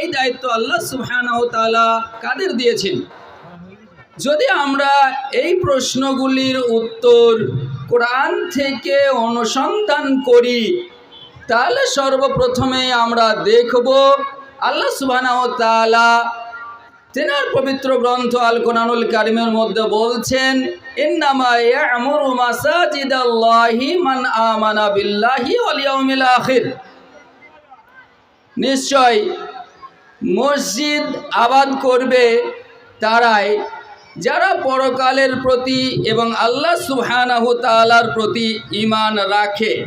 এই দায়িত্ব আল্লাহ সুবহানাহু তাআলা কাদের দিয়েছেন? যদি আমরা এই প্রশ্নগুলির উত্তর কোরআন থেকে অনুসন্ধান করি, তাহলে সর্বপ্রথমে আমরা দেখব আল্লাহ তাআলা তেনার পবিত্র গ্রন্থ আল কোরআনুল কারিমের মধ্যে বলছেন মান নিশ্চয় মসজিদ আবাদ করবে তারাই, যারা পরকালের প্রতি এবং আল্লাহ সুবহানাহু তাআলার প্রতি ঈমান রাখে।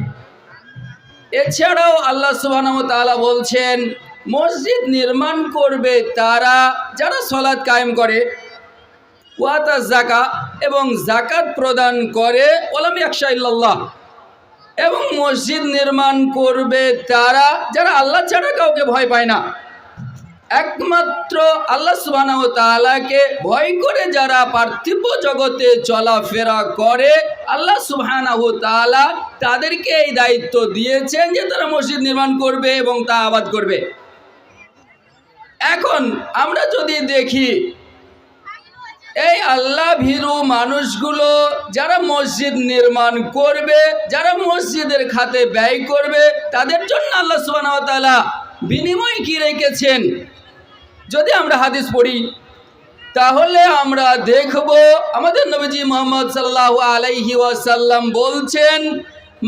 এছাড়াও আল্লাহ সুবহানাহু তাআলা বলছেন, মসজিদ নির্মাণ করবে তারা যারা সলাৎ কায়েম করে, ওয়াতা জাকা এবং জাকাত প্রদান করে ওলাম একশা ইল্লাল্লাহ। এবং মসজিদ নির্মাণ করবে তারা যারা আল্লাহ ছাড়া কাউকে ভয় পায় না। একমাত্র আল্লাহ সুবহানাহু তাআলাকে ভয় করে যারা পার্থিব জগতে চলাফেরা করে, আল্লাহ তাআলা তাদেরকে এই দায়িত্ব দিয়েছেন যে তারা মসজিদ নির্মাণ করবে এবং তা আবাদ করবে। এখন আমরা যদি দেখি, এই আল্লাহ ভীরু মানুষগুলো যারা মসজিদ নির্মাণ করবে, যারা মসজিদের খাতে ব্যয় করবে, তাদের জন্য আল্লাহ তাআলা বিনিময় কি রেখেছেন? যদি আমরা হাদিস পড়ি, তাহলে আমরা দেখব আমাদের নবীজি মোহাম্মদ সাল্লাল্লাহু আলাইহি ওয়াসাল্লাম বলছেন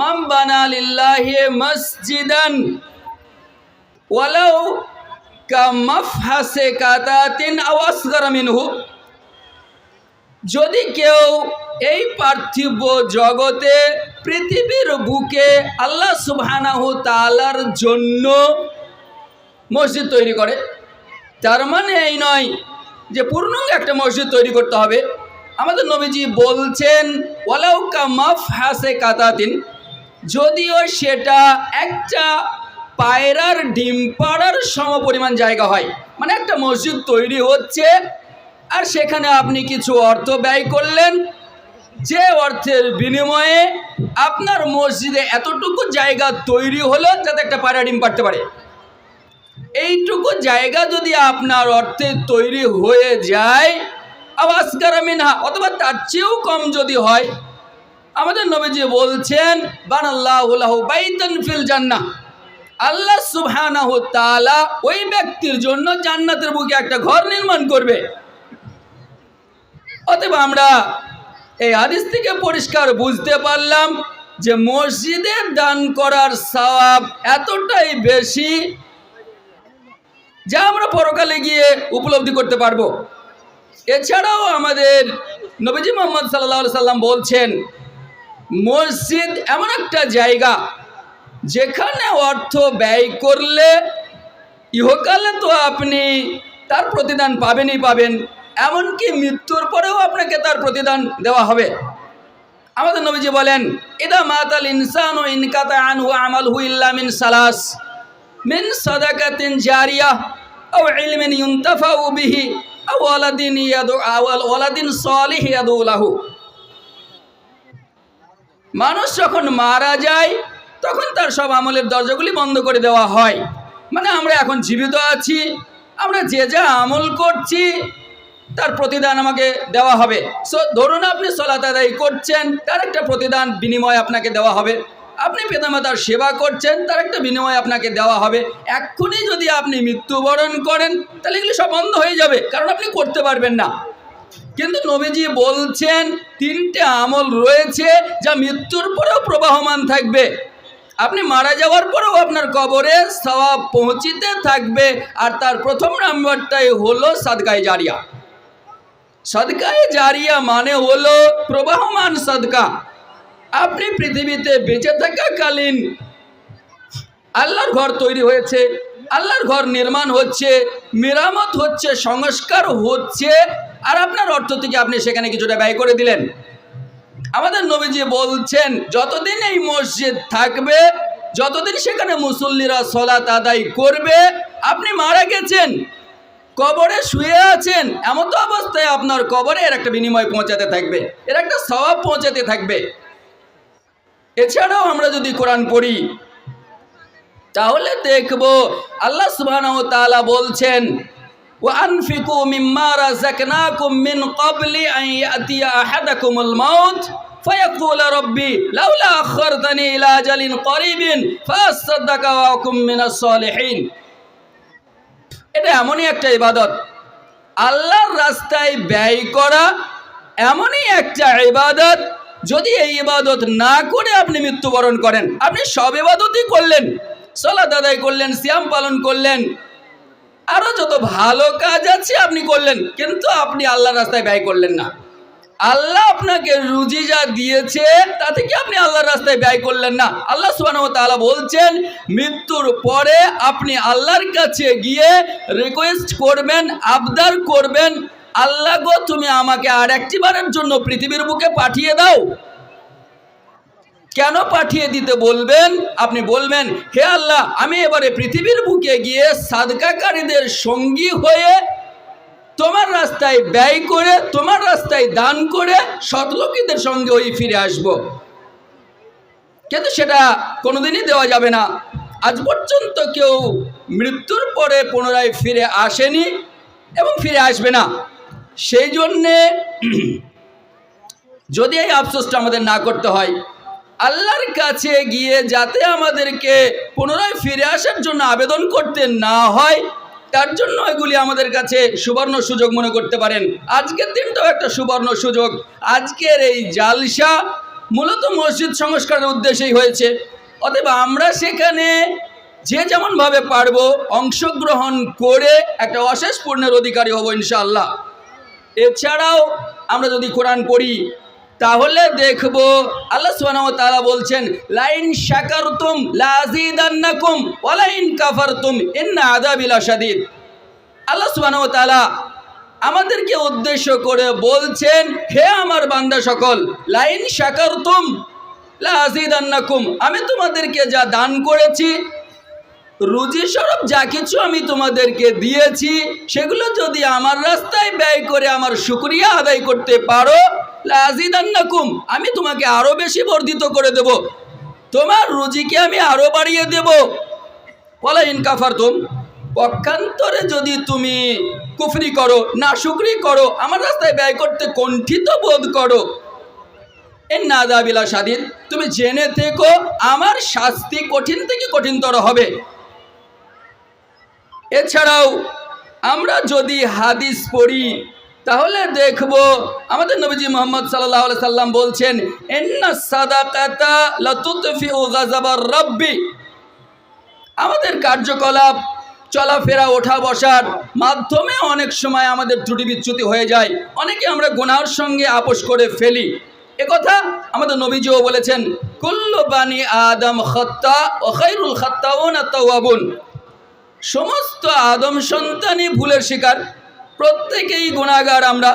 মাম বানা লিল্লাহি মসজিদান ওয়ালাউ কামাফহাসে কাতাতিন আও আসগার মিনহু। যদি কেউ এই পার্থিব জগতে পৃথিবীর বুকে আল্লাহ সুবহানাহু তালার জন্য মসজিদ তৈরি করে তার মানে এই নয় যে পূর্ণাঙ্গ একটা মসজিদ তৈরি করতে হবে। আমাদের নবীজি বলছেন ওয়ালাউকা মাফ হাসে কাতাতিন। যদিও সেটা একটা পায়রার ডিম পাড়ার সম পরিমাণ জায়গা হয়। মানে একটা মসজিদ তৈরি হচ্ছে আর সেখানে আপনি কিছু অর্থ ব্যয় করলেন। যে অর্থের বিনিময়ে আপনার মসজিদে এতটুকু জায়গা তৈরি হলো যাতে একটা পায়রা ডিম পাড়তে পারে। এইটুকু জায়গা যদি আপনার অর্থে তৈরি হয়ে যায় আওয়াজকার মিনহা, অথবা তার চেয়েও কম যদি হয়, আমাদের নবীজি বলছেন ফিল জান্নাহ। আল্লাহ তাআলা ওই ব্যক্তির জন্য জান্নাতের বুকে একটা ঘর নির্মাণ করবে। অতএব আমরা এই হাদিস থেকে পরিষ্কার বুঝতে পারলাম যে মসজিদে দান করার সওয়াব এতটাই বেশি যা আমরা পরকালে গিয়ে উপলব্ধি করতে পারব। এছাড়াও আমাদের নবীজি মোহাম্মদ সাল্লাহ সাল্লাম বলছেন, মসজিদ এমন একটা জায়গা যেখানে অর্থ ব্যয় করলে ইহকালে তো আপনি তার প্রতিদান পাবেনই পাবেন, এমনকি মৃত্যুর পরেও আপনাকে তার প্রতিদান দেওয়া হবে। আমাদের নবীজি বলেন, ইদা মাতাল ইনসান ও ইনকাতা আনহু আমালহু ইল্লা মিন সালাস। মিন সাদাকাতিন জারিয়া আও ইলমিন ইউনতাফাউ বিহি আও ওয়ালাদিন ইয়াদু আও ওয়ালাদিন সালিহ ইয়াদু লাহু মানুষ যখন মারা যায়, তখন তার সব আমলের দরজাগুলি বন্ধ করে দেওয়া হয়। মানে আমরা এখন জীবিত আছি, আমরা যে যা আমল করছি, তার প্রতিদান আমাকে দেওয়া হবে। সো ধরুন আপনি সলাত আদায় করছেন, তার একটা প্রতিদান বিনিময় আপনাকে দেওয়া হবে। আপনি পিতামাতার সেবা করছেন, তার একটা বিনিময় আপনাকে দেওয়া হবে। এক্ষুনি যদি আপনি মৃত্যুবরণ করেন, তাহলে এগুলি সব বন্ধ হয়ে যাবে, কারণ আপনি করতে পারবেন না। কিন্তু নবীজি বলছেন, তিনটে আমল রয়েছে যা মৃত্যুর পরেও প্রবাহমান থাকবে। আপনি মারা যাওয়ার পরেও আপনার কবরে সওয়াব পৌঁছিতে থাকবে, আর তার প্রথম নাম্বারটাই হলো সাদকায় জারিয়া। সদকায় জারিয়া মানে হলো প্রবাহমান সদকা। আপনি পৃথিবীতে বেঁচে থাকাকালীন আল্লাহর ঘর তৈরি হয়েছে, আল্লাহর ঘর নির্মাণ হচ্ছে, মেরামত হচ্ছে, সংস্কার হচ্ছে, আর আপনার অর্থ থেকে আপনি সেখানে কিছুটা ব্যয় করে দিলেন। আমাদের নবীজি বলছেন, যতদিন এই মসজিদ থাকবে, যতদিন সেখানে মুসল্লিরা সলাত আদায় করবে, আপনি মারা গেছেন, কবরে শুয়ে আছেন এমন তো অবস্থায় আপনার কবরে এর একটা বিনিময় পৌঁছাতে থাকবে, এর একটা স্বভাব পৌঁছাতে থাকবে। এছাড়াও আমরা যদি কোরআন পড়ি তাহলে দেখব আল্লাহ সুবহানাহু ওয়া তাআলা বলছেন وأنفقوا مما رزقناكم من قبل أن يأتي أحدكم الموت فيقول ربي لولا أخرتني إلى أجل قريب فأصدق وأكن من الصالحين এটা এমনই একটা ইবাদত আল্লাহর রাস্তায় ব্যয় করা এমনই একটা ইবাদত যদি এই ইবাদত না করে আপনি মৃত্যুবরণ করেন, আপনি সব ইবাদতই করলেন। সলাত আদায় করলেন শ্যাম পালন করলেন। আরও যত ভালো কাজ আছে আপনি করলেন, কিন্তু আপনি আল্লাহর রাস্তায় ব্যয় করলেন না। আল্লাহ আপনাকে রুজি যা দিয়েছে, তাতে কি আপনি আল্লাহর রাস্তায় ব্যয় করলেন না? আল্লাহ ওয়া বলছেন, মৃত্যুর পরে আপনি আল্লাহর কাছে গিয়ে রিকোয়েস্ট করবেন, আবদার করবেন আল্লাহ গো, তুমি আমাকে আর একটি বারের জন্য পৃথিবীর বুকে পাঠিয়ে দাও। কেন পাঠিয়ে দিতে বলবেন? আপনি বলবেন, হে আল্লাহ, আমি এবারে পৃথিবীর বুকে গিয়ে সাদকাকারীদের সঙ্গী হয়ে তোমার রাস্তায় ব্যয় করে, তোমার রাস্তায় দান করে সৎলোকীদের সঙ্গে ওই ফিরে আসব। কিন্তু সেটা কোনোদিনই দেওয়া যাবে না। আজ পর্যন্ত কেউ মৃত্যুর পরে পুনরায় ফিরে আসেনি এবং ফিরে আসবে না। সেই জন্যে যদি এই আফসোসটা আমাদের না করতে হয়, আল্লাহর কাছে গিয়ে যাতে আমাদেরকে পুনরায় ফিরে আসার জন্য আবেদন করতে না হয়, তার জন্য এগুলি আমাদের কাছে সুবর্ণ সুযোগ মনে করতে পারেন। আজকের দিনটাও একটা সুবর্ণ সুযোগ। আজকের এই জালসা মূলত মসজিদ সংস্কারের উদ্দেশ্যেই হয়েছে। অতএব আমরা সেখানে যে যেমনভাবে পারব অংশগ্রহণ করে একটা অশেষ পূর্ণের অধিকারী হব ইনশাআল্লাহ। এছাড়াও আমরা যদি কোরআন পড়ি, তাহলে দেখব আল্লাহ সুবহানাহু তাআলা বলছেন, লাইন শাকারতুম লাযিদান্নাকুম ওয়া লাইন কাফারতুম ইন্না আযাবি লাশাদীদ। আল্লাহ সুবহানাহু তাআলা আমাদেরকে উদ্দেশ্য করে বলছেন, হে আমার বান্দা সকল, লাইন শাকারতুম লাযিদান্নাকুম, আমি তোমাদেরকে যা দান করেছি রুজি স্বরূপ যা কিছু আমি তোমাদেরকে দিয়েছি, সেগুলো যদি আমার রাস্তায় ব্যয় করে আমার শুক্রিয়া আদায় করতে পারো, লাজিদান্নাকুম, আমি তোমাকে আরও বেশি বর্ধিত করে দেব। তোমার রুজিকে আমি আরও বাড়িয়ে দেব। বলা ইনকাফার তুম পক্ষান্তরে যদি তুমি কুফরি করো না শুক্রি করো, আমার রাস্তায় ব্যয় করতে কণ্ঠিত বোধ করো। এর না দাবিলা স্বাধীন তুমি জেনে থেকো, আমার শাস্তি কঠিন থেকে কঠিনতর হবে। এছাড়াও আমরা যদি হাদিস পড়ি, তাহলে দেখব আমাদের নবীজি মোহাম্মদ সাল্লাহ সাল্লাম বলছেন এন্না সাদাকাতা লাতুতফিউ গাজাবার রব্বি। আমাদের কার্যকলাপ, চলাফেরা ওঠা বসার মাধ্যমে অনেক সময় আমাদের ত্রুটি বিচ্যুতি হয়ে যায়। অনেকে আমরা গুনার সঙ্গে আপোষ করে ফেলি। একথা আমাদের নবীজিও বলেছেন, কুল্লু বানি আদম খত্তা ও খৈরুল খত্তাউন আত্মাউন সমস্ত আদম সন্তানই ভুলের শিকার। প্রত্যেকেই গুণাগার আমরা।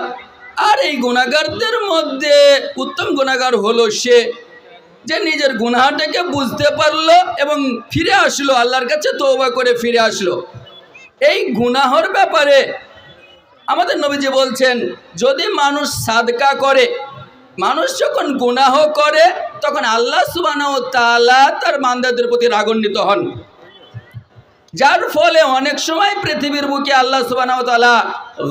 আর এই গুণাগারদের মধ্যে উত্তম গুণাগার হলো সে, যে নিজের গুনাহটাকে বুঝতে পারল এবং ফিরে আসলো, আল্লাহর কাছে তৌবা করে ফিরে আসলো। এই গুনাহর ব্যাপারে আমাদের নবীজি বলছেন, যদি মানুষ সাদকা করে, মানুষ যখন গুনাহ করে, তখন আল্লাহ সুবাহ তালা তার মান্দাদের প্রতি রাগান্বিত হন। যার ফলে অনেক সময় পৃথিবীর বুকে আল্লাহ সুবাহ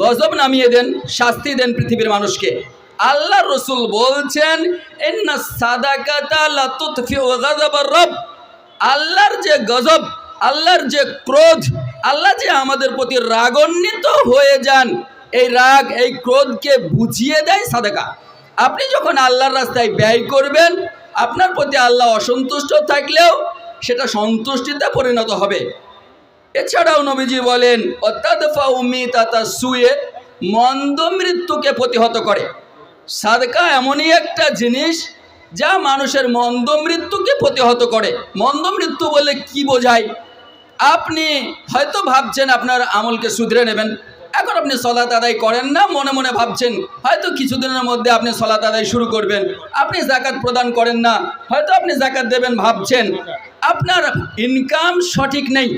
গজব নামিয়ে দেন, শাস্তি দেন পৃথিবীর মানুষকে। আল্লাহ রসুল বলছেন আল্লাহর যে গজব, আল্লাহর যে ক্রোধ, আল্লাহ যে আমাদের প্রতি রাগান্বিত হয়ে যান, এই রাগ, এই ক্রোধকে বুঝিয়ে দেয় সাদাকা। আপনি যখন আল্লাহর রাস্তায় ব্যয় করবেন, আপনার প্রতি আল্লাহ অসন্তুষ্ট থাকলেও সেটা সন্তুষ্টিতে পরিণত হবে। এছাড়াও নবীজি বলেন তাতা শুয়ে মন্দ মৃত্যুকে প্রতিহত করে। সাদকা এমনই একটা জিনিস যা মানুষের মন্দ মৃত্যুকে প্রতিহত করে। মন্দ মৃত্যু বলে কি বোঝায়? আপনি হয়তো ভাবছেন আপনার আমলকে শুধরে নেবেন। এখন আপনি সলাত আদায় করেন না, মনে মনে ভাবছেন, হয়তো কিছুদিনের মধ্যে আপনি সলাত আদায় শুরু করবেন। আপনি জাকাত প্রদান করেন না। হয়তো আপনি জাকাত দেবেন, ভাবছেন, আপনার ইনকাম সঠিক নেই।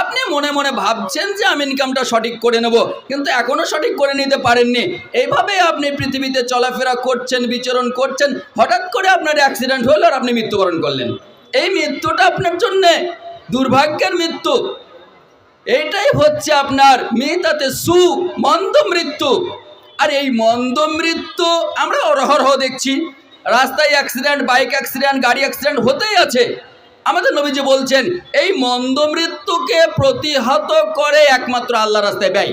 আপনি মনে মনে ভাবছেন যে আমি ইনকামটা সঠিক করে নেব, কিন্তু এখনও সঠিক করে নিতে পারেননি। এইভাবে আপনি পৃথিবীতে চলাফেরা করছেন, বিচরণ করছেন, হঠাৎ করে আপনার অ্যাক্সিডেন্ট হলো আর আপনি মৃত্যুবরণ করলেন। এই মৃত্যুটা আপনার জন্যে দুর্ভাগ্যের মৃত্যু। এইটাই হচ্ছে আপনার মেয়েটাতে সু, মন্দ মৃত্যু। আর এই মন্দ মৃত্যু আমরা অরহরহ দেখছি। রাস্তায় অ্যাক্সিডেন্ট বাইক অ্যাক্সিডেন্ট গাড়ি অ্যাক্সিডেন্ট হতেই আছে। আমাদের নবীজি বলছেন, এই মন্দ মৃত্যুকে প্রতিহত করে একমাত্র আল্লাহ রাস্তায় ব্যয়।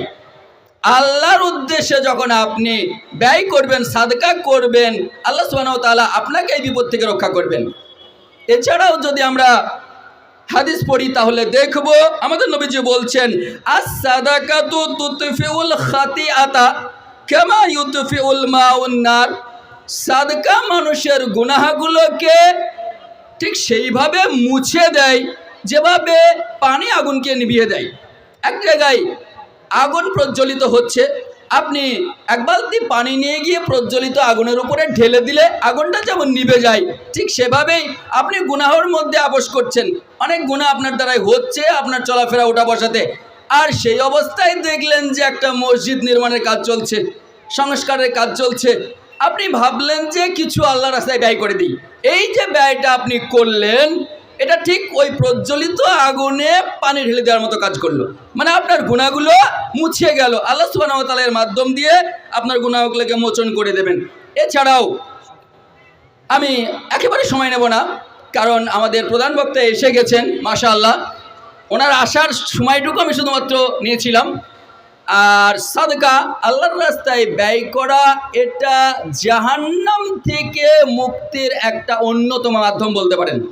আল্লাহর উদ্দেশ্যে যখন আপনি ব্যয় করবেন, সাদকা করবেন, আল্লাহ সুবাহ তাআলা আপনাকে এই বিপদ থেকে রক্ষা করবেন। এছাড়াও যদি আমরা হাদিস পড়ি, তাহলে দেখব আমাদের নবীজি বলছেন আস সাদাকাতু তুতফিউল খাতিআতা কামা ইউতফিউল মাউন নার। সাদকা মানুষের গুনাহগুলোকে ঠিক সেইভাবে মুছে দেয়, যেভাবে পানি আগুনকে নিভিয়ে দেয়। এক জায়গায় আগুন প্রজ্বলিত হচ্ছে, আপনি এক বালতি পানি নিয়ে গিয়ে প্রজ্বলিত আগুনের উপরে ঢেলে দিলে আগুনটা যেমন নিভে যায়, ঠিক সেভাবেই আপনি গুনাহর মধ্যে আপোষ করছেন। অনেক গুণা আপনার দ্বারাই হচ্ছে, আপনার চলাফেরা ওঠা বসাতে। আর সেই অবস্থায় দেখলেন যে একটা মসজিদ নির্মাণের কাজ চলছে, সংস্কারের কাজ চলছে। আপনি ভাবলেন যে কিছু আল্লাহ রাস্তায় ব্যয় করে দিই। এই যে ব্যয়টা আপনি করলেন, এটা ঠিক ওই প্রজ্বলিত আগুনে পানি ঢেলে দেওয়ার মতো কাজ করল। মানে আপনার গুণাগুলো মুছে গেল। আল্লাহ সুবাহতালের মাধ্যম দিয়ে আপনার গুণাগুলোকে মোচন করে দেবেন। এছাড়াও, আমি একেবারে সময় নেব না, কারণ আমাদের প্রধান বক্তা এসে গেছেন মাশা আল্লাহ ওনার আসার সময়টুকু আমি শুধুমাত্র নিয়েছিলাম। আর সাদকা আল্লাহর রাস্তায় ব্যয় করা এটা জাহান্নাম থেকে মুক্তির একটা অন্যতম মাধ্যম বলতে পারেন।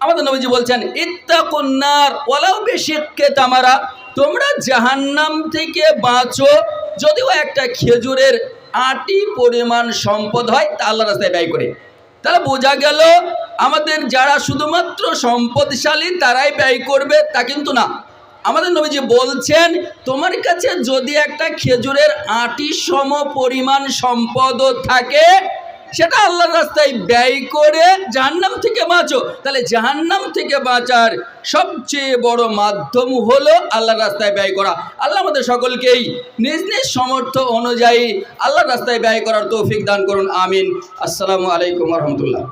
আমাদের নবীজি বলছেন ইত্তাকুন্নার ওলাও বেশিকে তামারা, তোমরা জাহান্নাম থেকে বাঁচো। যদিও একটা খেজুরের আটি পরিমাণ সম্পদ হয়, তা আল্লাহ রাস্তায় ব্যয় করে। তাহলে বোঝা গেল, আমাদের যারা শুধুমাত্র সম্পদশালী, তারাই ব্যয় করবে, তা কিন্তু না। আমাদের নবীজি বলছেন, তোমার কাছে যদি একটা খেজুরের আটি সম পরিমাণ সম্পদও থাকে, সেটা আল্লাহর রাস্তায় ব্যয় করে জাহান্নাম থেকে বাঁচো। তাহলে জাহান্নাম থেকে বাঁচার সবচেয়ে বড় মাধ্যম হলো আল্লাহর রাস্তায় ব্যয় করা। আল্লাহ আমাদের সকলকেই নিজ নিজ সমর্থ অনুযায়ী আল্লাহর রাস্তায় ব্যয় করার তৌফিক দান করুন, আমিন। আসসালামু আলাইকুম রহমতুল্লাহ।